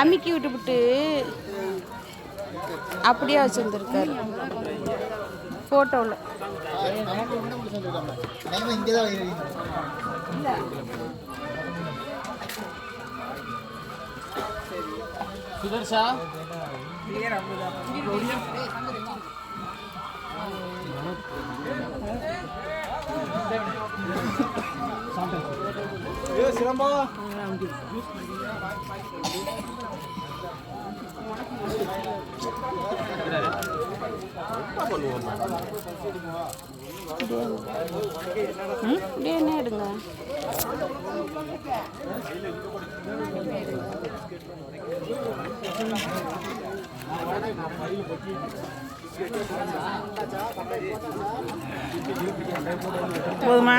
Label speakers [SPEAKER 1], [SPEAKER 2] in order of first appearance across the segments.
[SPEAKER 1] அமுக்கி விட்டுவிட்டு அப்படியே வச்சுருந்துருக்காரு. ஃபோட்டோவில்
[SPEAKER 2] சுதர்ஷா?
[SPEAKER 1] ம் இப்படியே என்ன எடுங்க
[SPEAKER 3] போதுமா?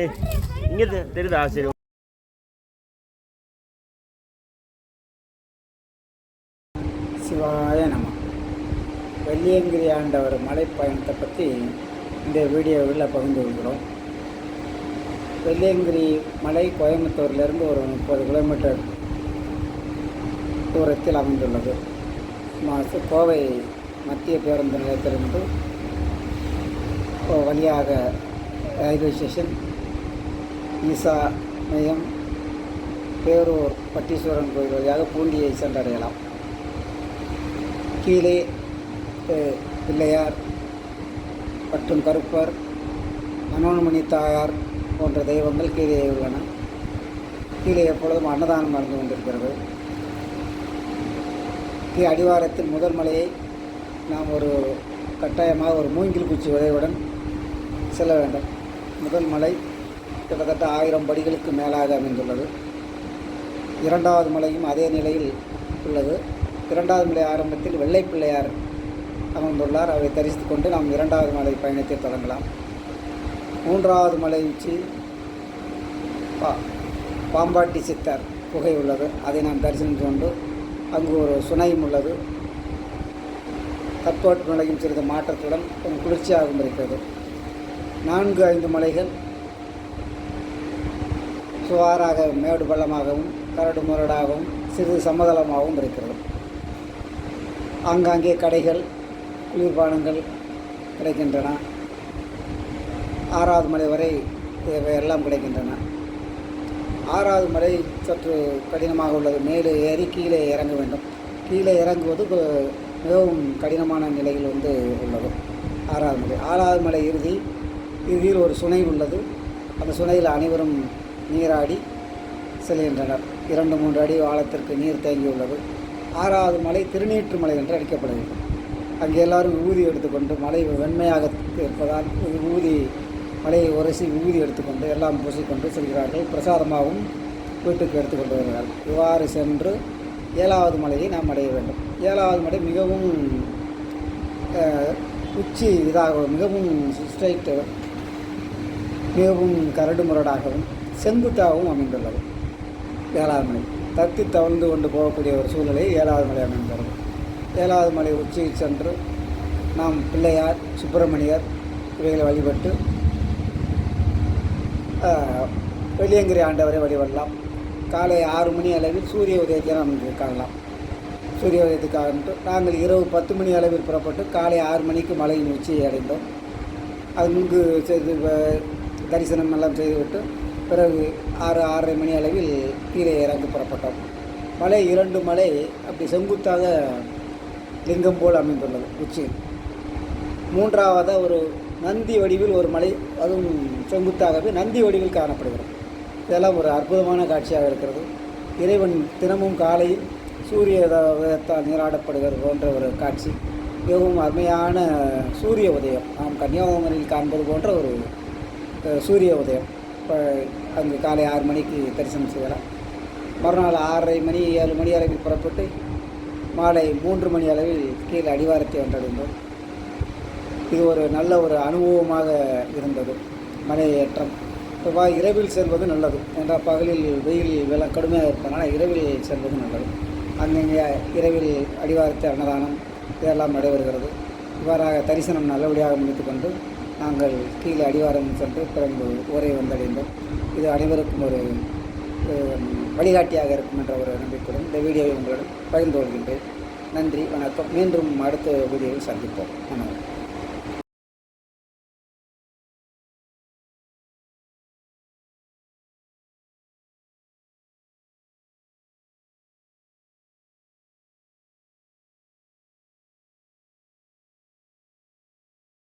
[SPEAKER 3] ஏய் இங்கே தெரியுதா? சரி
[SPEAKER 4] சிவாய நம. வெள்ளியங்கிரி ஆண்டவர் மலைப்பயணத்தை பற்றி இந்த வீடியோவில் பகிர்ந்து கொள்கிறோம். வெள்ளியங்கிரி மலை கோயம்புத்தூர்லேருந்து ஒரு முப்பது கிலோமீட்டர் தூரத்தில் அமைந்துள்ளது. மாசு கோவை மத்திய பேருந்து நிலையத்திலிருந்து வழியாக ரயில்வே ஸ்டேஷன் ஈசா மையம் பேரூர் பட்டீஸ்வரன் கோயில் வழியாக பூண்டியை சென்றடையலாம். கீழே பிள்ளையார் மற்றும் கருப்பர் மனோன்மணி தாயார் போன்ற தெய்வங்கள் கீழே உள்ளன. கீழே எப்பொழுதும் அன்னதானம் நடந்து கொண்டிருக்கிறது. கீ அடிவாரத்தில் முதல் மலையை நாம் ஒரு கட்டாயமாக ஒரு மூங்கில் குச்சி உதவியுடன் செல்ல வேண்டும். முதல் மலை கிட்டத்தட்ட ஆயிரம் படிகளுக்கு மேலாக அமைந்துள்ளது. இரண்டாவது மலையும் அதே நிலையில் உள்ளது. இரண்டாவது மலை ஆரம்பத்தில் வெள்ளை பிள்ளையார் அமர்ந்துள்ளார். அவரை தரிசித்து கொண்டு நாம் இரண்டாவது மலை பயணத்தை தொடங்கலாம். மூன்றாவது மலை உச்சி பா பாம்பாட்டி சித்தர் குகை உள்ளது. அதை நாம் தரிசனம் கொண்டு அங்கு ஒரு சுனையும் உள்ளது. கற்போட்டு மலையும் சிறிது மாற்றத்துடன் கொஞ்சம் குளிர்ச்சியாகவும் இருக்கிறது. நான்கு ஐந்து மலைகள் சுவாராக மேடு பள்ளமாகவும் கரடு முரடாகவும் சிறிது சமதளமாகவும் இருக்கிறது. ஆங்காங்கே கடைகள் குளிர்பானங்கள் கிடைக்கின்றன. ஆறாவது மலை வரை இவை எல்லாம் கிடைக்கின்றன. ஆறாவது மலை சற்று கடினமாக உள்ளது. மேலே ஏறி கீழே இறங்க வேண்டும். கீழே இறங்குவது மிகவும் கடினமான நிலையில் வந்து உள்ளது. ஆறாவது மலை. ஆறாவது மலை இறுதி இறுதியில் ஒரு சுனை உள்ளது. அந்த சுனையில் அனைவரும் நீராடி செல்கின்றனர். இரண்டு மூன்று அடி ஆழத்திற்கு நீர் தேங்கியுள்ளது. ஆறாவது மலை திருநீற்று மலை என்று அழைக்கப்படுகிறது. அங்கே எல்லாரும் ஊதி எடுத்துக்கொண்டு மலை வெண்மையாக இருப்பதால் ஊதி மலையை உரசி ஊதி எடுத்துக்கொண்டு எல்லாம் பூசிக்கொண்டு செல்கிறார்கள். பிரசாதமாகவும் வீட்டுக்கு எடுத்துக்கொண்டு வருகிறார்கள். இவ்வாறு சென்று ஏழாவது மலையை நாம் அடைய வேண்டும். ஏழாவது மலை மிகவும் உச்சி இதாக மிகவும் ஸ்ட்ரைட்டு மிகவும் கரடுமுரடாகவும் செங்குத்தாகவும் அமைந்துள்ளது. ஏழாவது மலை. தத்தி தவழ்ந்து கொண்டு போகக்கூடிய ஒரு சூழ்நிலை ஏழாவது மலை அமைந்துள்ளது. ஏழாவது மலை உச்சியில் சென்று நாம் பிள்ளையார் சுப்பிரமணியர் இவைகளை வழிபட்டு வெள்ளியங்கிரி ஆண்டவரை வழிபடலாம். காலை ஆறு மணி அளவில் சூரிய உதயத்தை நாம் இங்கே காணலாம். சூரிய உதயத்துக்காக நாங்கள் இரவு பத்து மணி அளவில் புறப்பட்டு காலை ஆறு மணிக்கு மலையின் உச்சியை அடைந்தோம். அது அங்கு செய்து தரிசனம் எல்லாம் செய்துவிட்டு பிறகு ஆறு ஆறரை மணி அளவில் கீழே இறங்கி புறப்பட்டோம். மலை இரண்டு மலை அப்படி செங்குத்தாக லிங்கம் போல் அமைந்துள்ளது உச்சியில். மூன்றாவதாக ஒரு நந்தி வடிவில் ஒரு மலை அதுவும் செங்குத்தாகவே நந்தி வடிவில் காணப்படுகிறது. இதெல்லாம் ஒரு அற்புதமான காட்சியாக இருக்கிறது. இறைவன் தினமும் காலையில் சூரிய உத- உதயத்தால் நீராடப்படுகிறது போன்ற ஒரு காட்சி. மிகவும் அருமையான சூரிய உதயம். நாம் கன்னியாகுமரியில் காண்பது போன்ற ஒரு சூரிய உதயம். இப்போ அங்கு காலை ஆறு மணிக்கு தரிசனம் செய்யலாம். மறுநாள் ஆறரை மணி ஏழு மணி அளவில் புறப்பட்டு மாலை மூன்று மணி அளவில் கீழே அடிவாரத்தை வந்தடைந்தோம் இது ஒரு நல்ல ஒரு அனுபவமாக இருந்தது. மலையேற்றம். செவ்வாய் இரவில் செல்வது நல்லது. என்றால் பகலில் வெயில் வெள்ளம் கடுமையாக இருப்பதனால இரவில் செல்வது நல்லது. அங்கங்கே இரவில் அடிவாரத்தை அன்னதானம் இதெல்லாம் நடைபெறுகிறது. இவ்வாறாக தரிசனம் நல்லபடியாக முடித்துக்கொண்டு நாங்கள் கீழே அடிவாரம் சென்று பிறகு ஊரை வந்தடைந்தோம். இது அனைவருக்கும் ஒரு வழிகாட்டியாக இருக்கும் என்ற ஒரு நம்பிக்கையுடன் இந்த வீடியோவை உங்களுடன் பகிர்ந்து கொள்கின்றேன். நன்றி வணக்கம். மீண்டும் அடுத்த வீடியோவில் சந்திப்போம். வணக்கம்